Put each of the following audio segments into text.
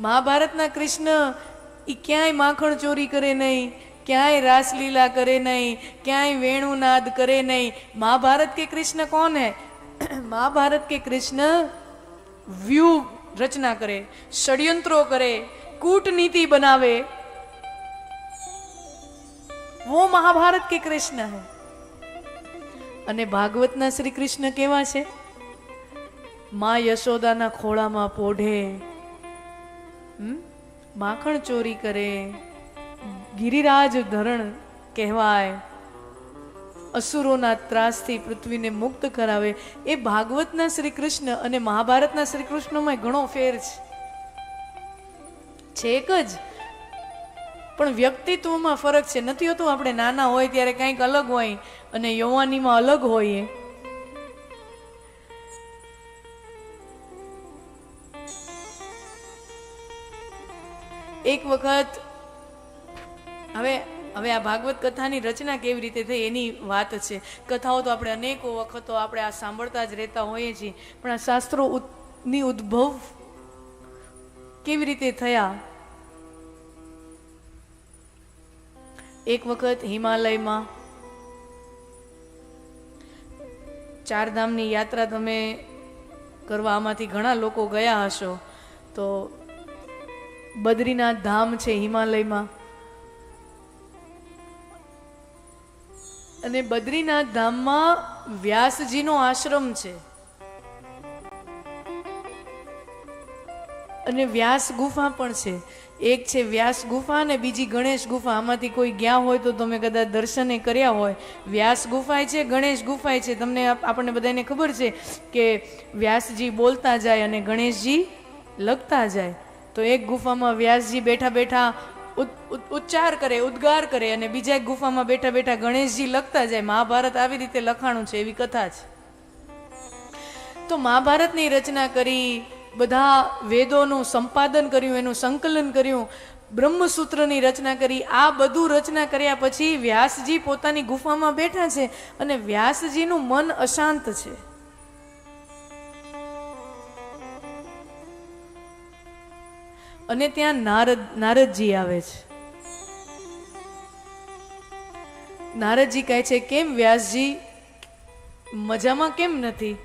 મહાભારતના કૃષ્ણ એ ક્યાંય માખણ ચોરી કરે નહીં, ક્યાંય રાસલીલા કરે નહીં, ક્યાંય વેણુનાદ કરે નહીં. મહાભારત કે કૃષ્ણ કોણ હે? મહાભારત કે કૃષ્ણ વ્યૂ રચના કરે, ષડયંત્રો કરે, કૂટનીતિ બનાવે. વો મહાભારત કે કૃષ્ણ હે? અને ભાગવતના શ્રી કૃષ્ણ કેવા છે? મા યશોદાના ખોળામાં પોઢે માખણ ચોરી કરે. ગિરિરાજ ધરણ કહેવાય. અસુરોના ત્રાસથી પૃથ્વીને મુક્ત કરાવે. એ ભાગવતના શ્રી કૃષ્ણ અને મહાભારતના શ્રી કૃષ્ણમાં ઘણો ફેર છે એક જ. પણ વ્યક્તિત્વમાં ફરક છે. નથી હોતું આપણે નાના હોય ત્યારે કંઈક અલગ હોય અને યૌવાનીમાં અલગ હોઈએ. એક વખત, હવે હવે આ ભાગવત કથાની રચના કેવી રીતે થઈ એની વાત છે. કથાઓ તો આપણે અનેકો વખતો આપણે આ સાંભળતા જ રહેતા હોઈએ છીએ, પણ આ શાસ્ત્રો ની ઉદ્ભવ કેવી રીતે થયા? એક વખત હિમાલયમાં ચારધામની યાત્રા તમે કરવા આમાંથી ઘણા લોકો ગયા હશો, તો બદ્રીનાથ ધામ છે, હિમાલયમાં. અને બદ્રીનાથ ધામમાં વ્યાસજીનો આશ્રમ છે. અને વ્યાસ ગુફા પણ છે. એક છે વ્યાસ ગુફા અને બીજી ગણેશ ગુફા. આમાંથી કોઈ ગયા હોય તો તમે કદાચ દર્શને કર્યા હોય. વ્યાસ ગુફાય છે, ગણેશ ગુફાય છે. તમને આપણને બધાને ખબર છે કે વ્યાસજી બોલતા જાય અને ગણેશજી લખતા જાય. તો એક ગુફામાં વ્યાસજી બેઠા બેઠા ઉચ્ચાર કરે, ઉદ્ગાર કરે અને બીજા એક ગુફામાં બેઠા બેઠા ગણેશજી લખતા જાય, મહાભારત આવી રીતે લખાણું છે, એવી કથા છે. તો મહાભારતની રચના કરી, બધા વેદોનું સંપાદન કર્યું, એનું સંકલન કર્યું, બ્રહ્મસૂત્રની રચના કરી, આ બધું રચના કર્યા પછી વ્યાસજી પોતાની ગુફામાં બેઠા છે અને વ્યાસજીનું મન અશાંત છે. અને ત્યાં નારદ, નારદજી આવે છે. નારદજી કહે છે, કેમ વ્યાસજી? મજામાં કેમ નથી?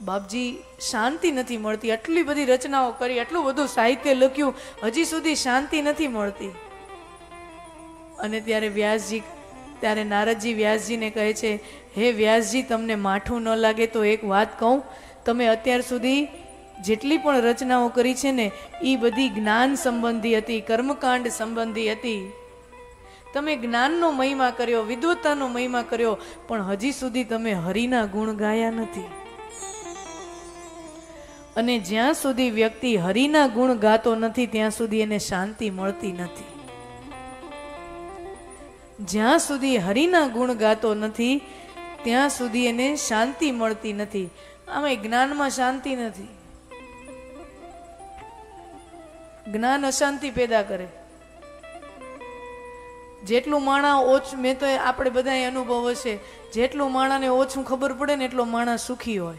બાપજી, શાંતિ નથી મળતી. આટલી બધી રચનાઓ કરી, આટલું બધું સાહિત્ય લખ્યું, હજી સુધી શાંતિ નથી મળતી. અને ત્યારે વ્યાસજી, ત્યારે નારદજી વ્યાસજીને કહે છે, હે વ્યાસજી, તમને માઠું ન લાગે તો એક વાત કહું. તમે અત્યાર સુધી જેટલી પણ રચનાઓ કરી છે ને એ બધી જ્ઞાન સંબંધી હતી, કર્મકાંડ સંબંધી હતી. તમે જ્ઞાનનો મહિમા કર્યો વિદ્વતાનો મહિમા કર્યો, પણ હજી સુધી તમે હરિના ગુણ ગાયા નથી. અને જ્યાં સુધી વ્યક્તિ હરિના ગુણ ગાતો નથી, ત્યાં સુધી એને શાંતિ મળતી નથી. જ્યાં સુધી હરિના ગુણ ગાતો નથી, ત્યાં સુધી એને શાંતિ મળતી નથી. આમાં જ્ઞાનમાં શાંતિ નથી. જ્ઞાન અશાંતિ પેદા કરે. જેટલું માણા ઓછું, મેં તો આપણે બધા અનુભવ હશે, જેટલું માણાને ઓછું ખબર પડે ને એટલો માણસ સુખી હોય.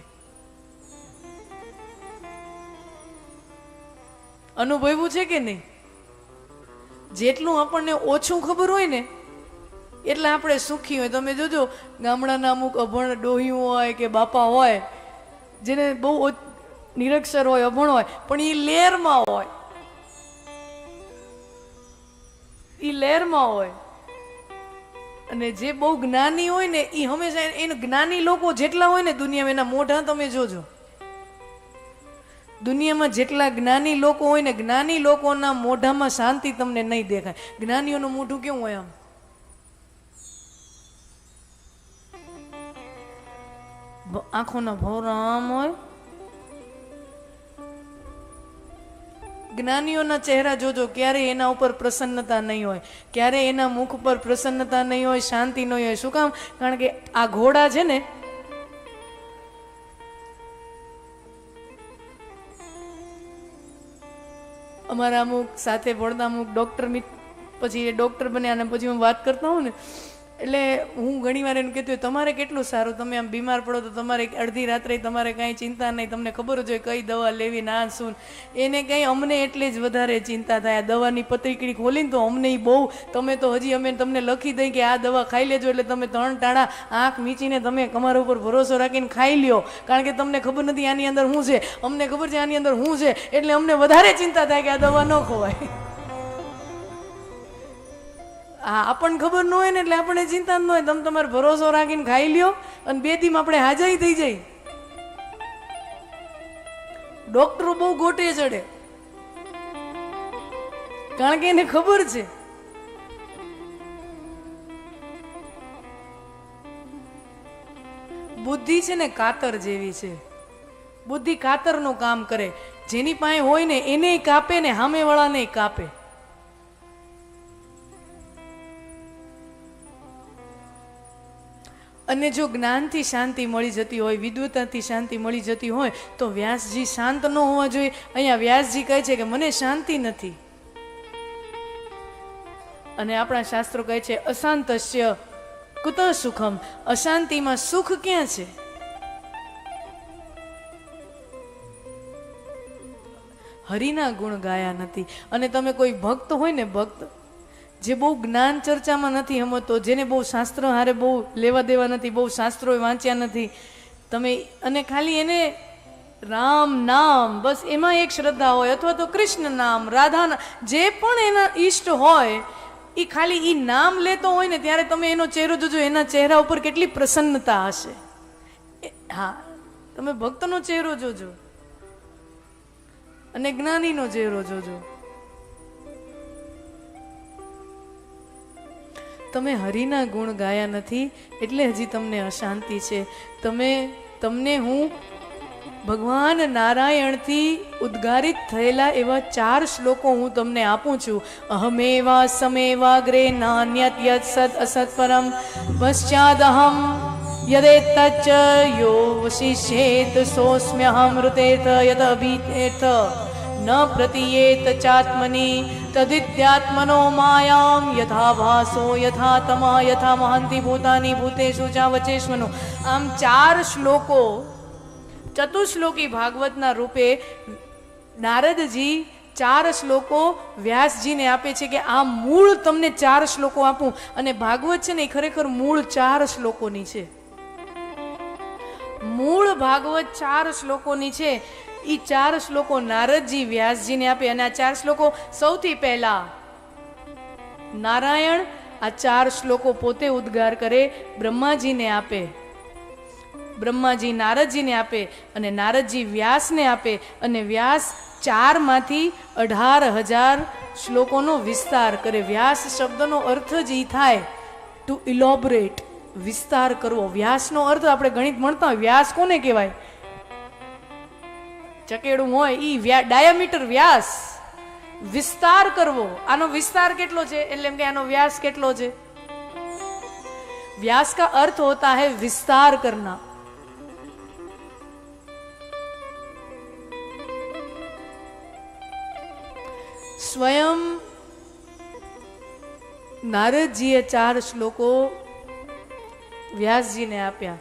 અનુભવ્યું છે કે નહીં? જેટલું આપણને ઓછું ખબર હોય ને, એટલે આપણે સુખી હોય. તમે જોજો, ગામડાના અમુક અભણ ડોહ્યું હોય કે બાપા હોય, જેને બહુ નિરક્ષર હોય, અભણ હોય, પણ એ લેરમાં હોય. એ લહેરમાં હોય. અને જે બહુ જ્ઞાની હોય ને એ હંમેશા એને જ્ઞાની લોકો જેટલા હોય ને દુનિયામાં એના મોઢા તમે જોજો. દુનિયામાં જેટલા જ્ઞાની લોકો હોય ને, જ્ઞાની લોકોના મોઢામાં શાંતિ તમને નહીં દેખાય. જ્ઞાનીઓનું મોઢું કેવું હોય આમ? આંખોના ભોરા આમ હોય. જ્ઞાનીઓના ચહેરા જોજો, ક્યારે એના ઉપર પ્રસન્નતા નહીં હોય, ક્યારે એના મુખ પર પ્રસન્નતા નહીં હોય, શાંતિ નહીં હોય. શું કામ? કારણ કે આ ઘોડા છે ને, અમારા અમુક સાથે ભણતા અમુક ડૉક્ટર પછી એ ડૉક્ટર બન્યા અને પછી હું વાત કરતા હોઉં ને એટલે હું ઘણી વાર એમ કહેતી હોય, તમારે કેટલું સારું? તમે આમ બીમાર પડો તો તમારે અડધી રાત્રે તમારે કાંઈ ચિંતા નહીં. તમને ખબર જ હોય કઈ દવા લેવી, ના, શું એને કંઈ અમને એટલે જ વધારે ચિંતા થાય. આ દવાની પત્રિકડી ખોલીને તો અમને બહુ, તમે તો હજી અમે તમને લખી દઈ કે આ દવા ખાઈ લેજો એટલે તમે ત્રણ ટાણા આંખ મીચીને તમે તમારા ઉપર ભરોસો રાખીને ખાઈ લ્યો. કારણ કે તમને ખબર નથી આની અંદર શું છે. અમને ખબર છે આની અંદર શું છે. એટલે અમને વધારે ચિંતા થાય કે આ દવા ન ખવાય. હા આપણને ખબર ન હોય ને એટલે આપણે ચિંતા ન હોય. તમે તમારે ભરોસો રાખીને ખાઈ લ્યો અને બે દીમ આપણે હાજરી થઈ જાય. ડોક્ટરો બહુ ગોટે ચડે. કારણ કે એને ખબર છે. બુદ્ધિ છે ને કાતર જેવી છે. બુદ્ધિ કાતરનું કામ કરે. જેની પાસે હોય ને એને કાપે ને સામેવાળાને કાપે. અને જો જ્ઞાનથી શાંતિ મળી જતી હોય વિદ્વતાથી શાંતિ મળી જતી હોય, તો વ્યાસજી શાંત ન હોવા જોઈએ. અહીંયા વ્યાસજી કહે છે કે મને શાંતિ નથી. અને આપણા શાસ્ત્રો કહે છે, અશાંતસ્ય કુત સુખમ. અશાંતિમાં સુખ ક્યાં છે? હરિના ગુણ ગાયા નથી. અને તમે કોઈ ભક્ત હોય ને ભક્ત જે બહુ જ્ઞાન ચર્ચામાં નથી હમતો, જેને બહુ શાસ્ત્ર હારે બહુ લેવા દેવા નથી, બહુ શાસ્ત્રો વાંચ્યા નથી. તમે, અને ખાલી એને રામ નામ, બસ એમાં એક શ્રદ્ધા હોય, અથવા તો કૃષ્ણ નામ, રાધા જે પણ એના ઈષ્ટ હોય એ ખાલી એ નામ લેતો હોય ને, ત્યારે તમે એનો ચહેરો જોજો, એના ચહેરા ઉપર કેટલી પ્રસન્નતા હશે. હા, તમે ભક્તનો ચહેરો જોજો. અને જ્ઞાનીનો ચહેરો જોજો. તમે હરિના ગુણ ગાયા નથી, એટલે હજી તમને અશાંતિ છે. તમે, તમને હું ભગવાન નારાયણથી ઉદ્ગારિત થયેલા એવા ચાર શ્લોકો હું તમને આપું છું. અહમેવા સમેવાગ્રે નાન્યત યત સદ અસત પરમ. પશ્ચાદહમ યદેતચ્ચ યો વશિષ્યેત સોસ્મ્યહમૃતેત યદ અભીતેત ન પ્રતીયેત ચાત્મની તદિત્યાત્મનો માયામ યથા ભાસો યથા તમા યથા મહંતિ ભૂતાની ભૂતેશુ ચા વચેશ્વનો આમ ચાર શ્લોકો ચતુશ્લોકી ભાગવતના રૂપે નારદજી ચાર શ્લોકો વ્યાસજીને આપે છે કે આ મૂળ તમને ચાર શ્લોકો આપું અને ભાગવત છે ને એ ખરેખર મૂળ ચાર શ્લોકોની છે મૂળ ભાગવત ચાર શ્લોકોની છે એ ચાર શ્લોકો નારદજી વ્યાસજીને આપે અને આ ચાર શ્લોકો સૌથી પહેલા. નારાયણ આ ચાર શ્લોકો પોતે ઉદ્ગાર કરે બ્રહ્માજીને આપે. બ્રહ્માજી નારદજીને આપે અને નારદજી વ્યાસને આપે અને વ્યાસ ચારમાંથી અઢાર હજાર શ્લોકોનો વિસ્તાર કરે. વ્યાસ શબ્દનો અર્થ જ એ થાય. ટુ ઇલોબરેટ વિસ્તાર કરવો. વ્યાસનો અર્થ આપણે ગણિત ભણતા હોય, વ્યાસ કોને કહેવાય? ચકેડું હોય ઈ વ્યા ડાયામીટર વ્યાસ વિસ્તાર કરવો આનો વિસ્તાર કેટલો છે એટલે એમ કે આનો વ્યાસ કેટલો છે व्यास का अर्थ होता है विस्तार करना સ્વયં નારદજીએ ચાર શ્લોકો વ્યાસજીને આપ્યા